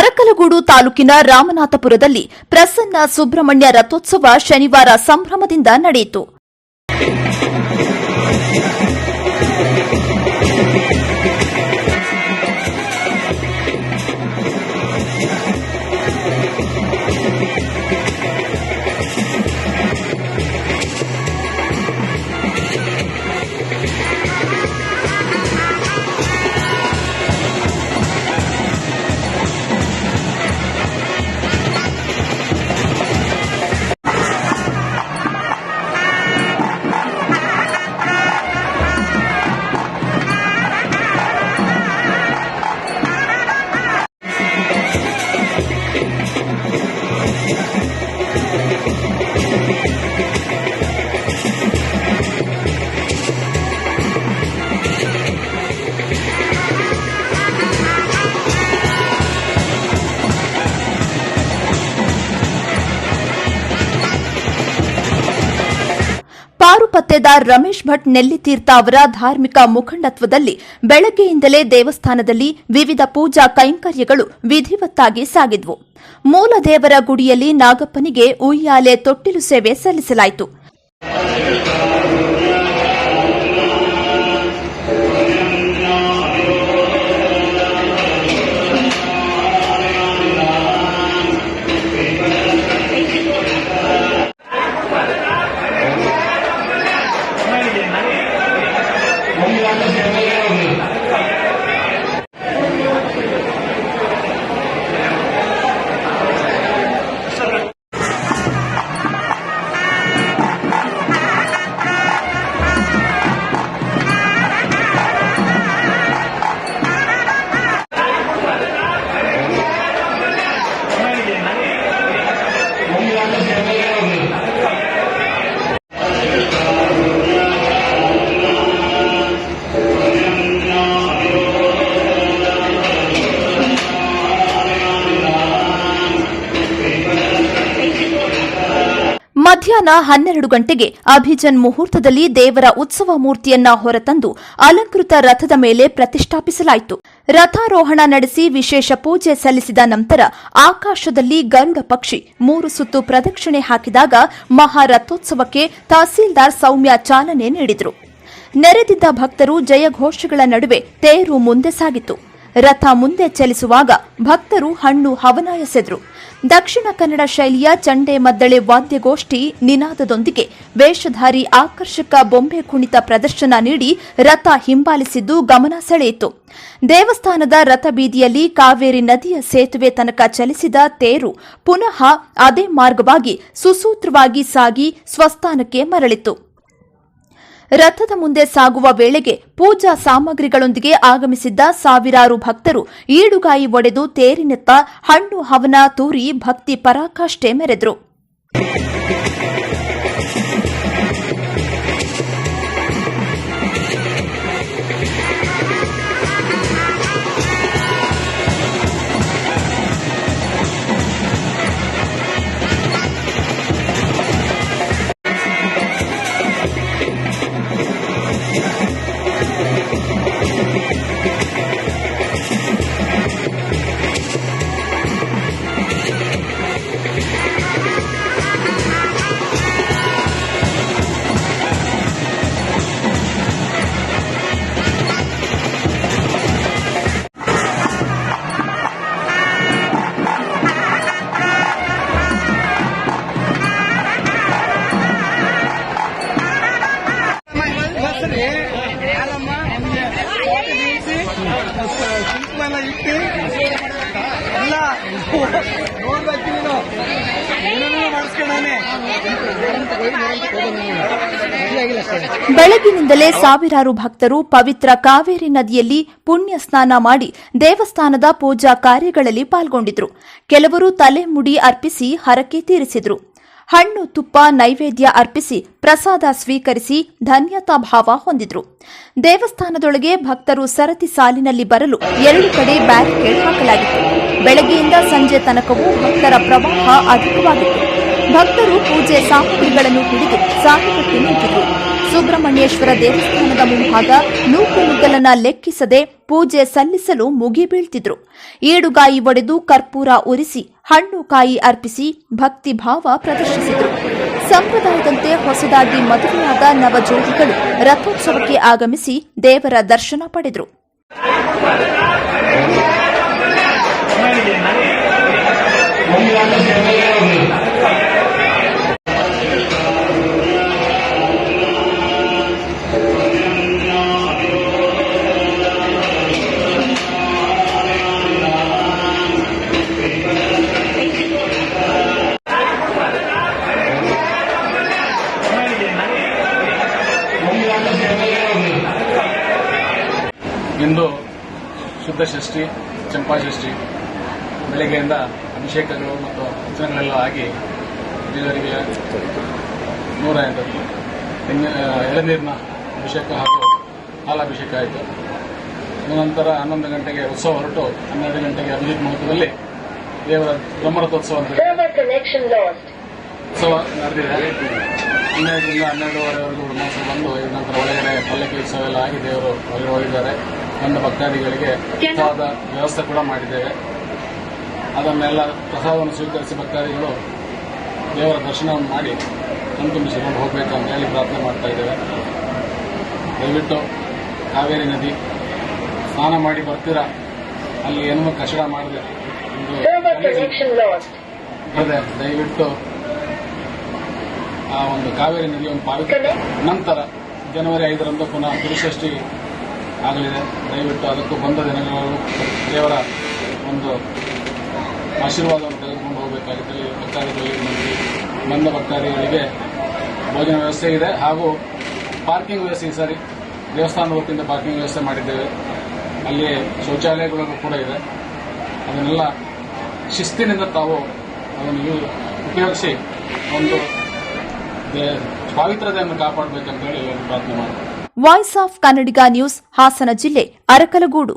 ಅರಕಲಗೂಡು ತಾಲೂಕಿನ ರಾಮನಾಥಪುರದಲ್ಲಿ ಪ್ರಸನ್ನ ಸುಬ್ರಹ್ಮಣ್ಯ ರಥೋತ್ಸವ ಶನಿವಾರ ಸಂಭ್ರಮದಿಂದ ನಡೆಯಿತು. ಪಾರುಪತ್ತೆದಾರ್ ರಮೇಶ್ ಭಟ್ ನೆಲ್ಲಿತೀರ್ಥ ಅವರ ಧಾರ್ಮಿಕ ಮುಖಂಡತ್ವದಲ್ಲಿ ಬೆಳಗ್ಗೆಯಿಂದಲೇ ದೇವಸ್ಥಾನದಲ್ಲಿ ವಿವಿಧ ಪೂಜಾ ಕೈಂಕರ್ಯಗಳು ವಿಧಿವತ್ತಾಗಿ ಸಾಗಿದ್ವು. ಮೂಲ ದೇವರ ಗುಡಿಯಲ್ಲಿ ನಾಗಪ್ಪನಿಗೆ ಉಯ್ಯಾಲೆ, ತೊಟ್ಟಿಲು ಸೇವೆ ಸಲ್ಲಿಸಲಾಯಿತು. ಮಧ್ಯಾಹ್ನ ಹನ್ನೆರಡು ಗಂಟೆಗೆ ಅಭಿಜನ್ ಮುಹೂರ್ತದಲ್ಲಿ ದೇವರ ಉತ್ಸವ ಮೂರ್ತಿಯನ್ನ ಹೊರತಂದು ಅಲಂಕೃತ ರಥದ ಮೇಲೆ ಪ್ರತಿಷ್ಠಾಪಿಸಲಾಯಿತು. ರಥಾರೋಹಣ ನಡೆಸಿ ವಿಶೇಷ ಪೂಜೆ ಸಲ್ಲಿಸಿದ ನಂತರ ಆಕಾಶದಲ್ಲಿ ಗರುಡ ಪಕ್ಷಿ ಮೂರು ಸುತ್ತು ಪ್ರದಕ್ಷಿಣೆ ಹಾಕಿದಾಗ ಮಹಾರಥೋತ್ಸವಕ್ಕೆ ತಹಸೀಲ್ದಾರ್ ಸೌಮ್ಯ ಚಾಲನೆ ನೀಡಿದರು. ನೆರೆದಿದ್ದ ಭಕ್ತರು ಜಯಘೋಷಗಳ ನಡುವೆ ತೇರು ಮುಂದೆ ಸಾಗಿತು ರಥ ಮುಂದೆ ಚಲಿಸುವಾಗ ಭಕ್ತರು ಹಣ್ಣು ಹವನ ಎಸೆದ್ರು ದಕ್ಷಿಣ ಕನ್ನಡ ಶೈಲಿಯ ಚಂಡೆ ಮದ್ದಳೆ ವಾದ್ಯಗೋಷ್ಠಿ ನಿನಾದದೊಂದಿಗೆ ವೇಷಧಾರಿ ಆಕರ್ಷಕ ಬೊಂಬೆ ಕುಣಿತ ಪ್ರದರ್ಶನ ನೀಡಿ ರಥ ಹಿಂಬಾಲಿಸಿದ್ದು ಗಮನ ಸೆಳೆಯಿತು. ದೇವಸ್ಥಾನದ ರಥ ಬೀದಿಯಲ್ಲಿ ಕಾವೇರಿ ನದಿಯ ಸೇತುವೆ ತನಕ ಚಲಿಸಿದ ತೇರು ಪುನಃ ಅದೇ ಮಾರ್ಗವಾಗಿ ಸುಸೂತ್ರವಾಗಿ ಸಾಗಿ ಸ್ವಸ್ಥಾನಕ್ಕೆ ಮರಳಿತು. ರಥದ ಮುಂದೆ ಸಾಗುವ ವೇಳೆಗೆ ಪೂಜಾ ಸಾಮಗ್ರಿಗಳೊಂದಿಗೆ ಆಗಮಿಸಿದ್ದ ಸಾವಿರಾರು ಭಕ್ತರು ಈಡುಗಾಯಿ ಒಡೆದು ತೇರಿನೆತ್ತ ಹಣ್ಣು ಹವನ ತೂರಿ ಭಕ್ತಿ ಪರಾಕಾಷ್ಠೆ ಮೆರೆದರು. ಬೆಳಗಿನಿಂದಲೇ ಸಾವಿರಾರು ಭಕ್ತರು ಪವಿತ್ರ ಕಾವೇರಿ ನದಿಯಲ್ಲಿ ಪುಣ್ಯ ಸ್ನಾನ ಮಾಡಿ ದೇವಸ್ಥಾನದ ಪೂಜಾ ಕಾರ್ಯಗಳಲ್ಲಿ ಪಾಲ್ಗೊಂಡಿದ್ರು. ಕೆಲವರು ತಲೆ ಮುಡಿ ಅರ್ಪಿಸಿ ಹರಕೆ ತೀರಿಸಿದ್ರು. ಹಣ್ಣು ತುಪ್ಪ ನೈವೇದ್ಯ ಅರ್ಪಿಸಿ ಪ್ರಸಾದ ಸ್ವೀಕರಿಸಿ ಧನ್ಯತಾ ಭಾವ ಹೊಂದಿದ್ರು. ದೇವಸ್ಥಾನದೊಳಗೆ ಭಕ್ತರು ಸರತಿ ಸಾಲಿನಲ್ಲಿ ಬರಲು ಎರಡು ಕಡೆ ಬ್ಯಾರಿಕೇಡ್ ಹಾಕಲಾಗಿತ್ತು. ಬೆಳಗ್ಗೆಯಿಂದ ಸಂಜೆ ತನಕವೂ ಭಕ್ತರ ಪ್ರವಾಹ ಅಧಿಕವಾಗಿತ್ತು. ಭಕ್ತರು ಪೂಜೆ ಸಾಮಗ್ರಿಗಳನ್ನು ಹಿಡಿದು ಸಾಲುಗಟ್ಟಿ ನಿಂತಿದ್ರು ಸುಬ್ರಹ್ಮಣ್ಯೇಶ್ವರ ದೇವಸ್ಥಾನದ ಮುಂಭಾಗ ನೂಕುನುಗ್ಗಲನ್ನ ಲೆಕ್ಕಿಸದೆ ಪೂಜೆ ಸಲ್ಲಿಸಲು ಮುಗಿಬೀಳ್ತಿದ್ರು ಏಡುಗಾಯಿ ಒಡೆದು ಕರ್ಪೂರ ಉರಿಸಿ ಹಣ್ಣು ಕಾಯಿ ಅರ್ಪಿಸಿ ಭಕ್ತಿ ಭಾವ ಪ್ರದರ್ಶಿಸಿದರು ಸಂಪ್ರದಾಯದಂತೆ ಹೊಸದಾಗಿ ಮದುವೆಯಾದ ನವಜೋಡಿಗಳು ರಥೋತ್ಸವಕ್ಕೆ ಆಗಮಿಸಿ ದೇವರ ದರ್ಶನ ಪಡೆದರು ಶುದ್ಧ ಷಷ್ಠಿ ಚಂಪಾಷಷ್ಠಿ ಬೆಳಗ್ಗೆಯಿಂದ ಅಭಿಷೇಕಗಳು ಮತ್ತು ಅರ್ಚನೆಗಳೆಲ್ಲ ಆಗಿ ದೇವರಿಗೆ ನೂರ ಎಂಟತ್ತು. ಎಳನೀರಿನ ಅಭಿಷೇಕ ಹಾಗೂ ಹಾಲಾಭಿಷೇಕ ಆಯಿತು. ನಂತರ ಹನ್ನೊಂದು ಗಂಟೆಗೆ ಉತ್ಸವ ಹೊರಟು ಹನ್ನೆರಡು ಗಂಟೆಗೆ ಅಭಿಜಿತ್ ಮುಹೂರ್ತದಲ್ಲಿ ದೇವರ ಬ್ರಹ್ಮರಥೋತ್ಸವ. ಉತ್ಸವ ನಡೆದಿದೆ. ಹನ್ನೆರಡರಿಂದ ಹನ್ನೆರಡೂವರೆವರೆಗೂ ಬ್ರಹ್ಮೋತ್ಸವ ಬಂದು ನಂತರ ಒಳಗಡೆ ಪಲ್ಲಕ್ಕಿ ಉತ್ಸವ ಎಲ್ಲ ಆಗಿ ದೇವರು ಒಳಗೆ ಹೋಗಿದ್ದಾರೆ. ಬಂದ ಭಕ್ತಾದಿಗಳಿಗೆ ಉತ್ಸವದ ವ್ಯವಸ್ಥೆ ಕೂಡ ಮಾಡಿದ್ದೇವೆ. ಅದನ್ನೆಲ್ಲ ಪ್ರಸಾದವನ್ನು ಸ್ವೀಕರಿಸಿ ಭಕ್ತಾದಿಗಳು ದೇವರ ದರ್ಶನವನ್ನು ಮಾಡಿ ಕಣ್ತುಂಬಿಸಿಕೊಂಡು ಹೋಗಬೇಕು ಅಂತ ಹೇಳಿ ಪ್ರಾರ್ಥನೆ ಮಾಡ್ತಾ ಇದ್ದೇವೆ. ದಯವಿಟ್ಟು ಕಾವೇರಿ ನದಿ ಸ್ನಾನ ಮಾಡಿ ಬರ್ತೀರಾ? ಅಲ್ಲಿ ಏನೂ ಕಚಡ ಮಾಡಿದೆ ಒಂದು ದಯವಿಟ್ಟು ಆ ಒಂದು ಕಾವೇರಿ ನದಿಯನ್ನು ಪಾವಿತ್ರ ನಂತರ ಜನವರಿ ಐದರಂದು ಪುನಃ ಗುರುಷಷ್ಠಿ ಆಗಲಿದೆ. ದಯವಿಟ್ಟು ಅದಕ್ಕೂ ಬಂದ ದಿನಗಳು ದೇವರ ಒಂದು ಆಶೀರ್ವಾದವನ್ನು ತೆಗೆದುಕೊಂಡು ಹೋಗಬೇಕಾಗಿದೆ ಭಕ್ತಾದಿಗಳಿಗೆ ಬಂದ ಭಕ್ತಾದಿಗಳಿಗೆ ಭೋಜನ ವ್ಯವಸ್ಥೆ ಇದೆ. ಹಾಗೂ ಪಾರ್ಕಿಂಗ್ ವ್ಯವಸ್ಥೆ ಈ ಸಾರಿ, ದೇವಸ್ಥಾನದ ವತಿಯಿಂದ ಪಾರ್ಕಿಂಗ್ ವ್ಯವಸ್ಥೆ ಮಾಡಿದ್ದೇವೆ. ಅಲ್ಲಿ ಶೌಚಾಲಯಗಳು ಕೂಡ ಇದೆ. ಅದನ್ನೆಲ್ಲ ಶಿಸ್ತಿನಿಂದ ತಾವು ಅದನ್ನು ಉಪಯೋಗಿಸಿ ಒಂದು ಪಾವಿತ್ರತೆಯನ್ನು ಕಾಪಾಡಬೇಕಂತ ಹೇಳಿ ಪ್ರಾರ್ಥನೆ ಮಾಡ್ತೀನಿ voice of Kannadiga news Hassan ಜಿಲ್ಲೆ ಅರಕಲಗೂಡು.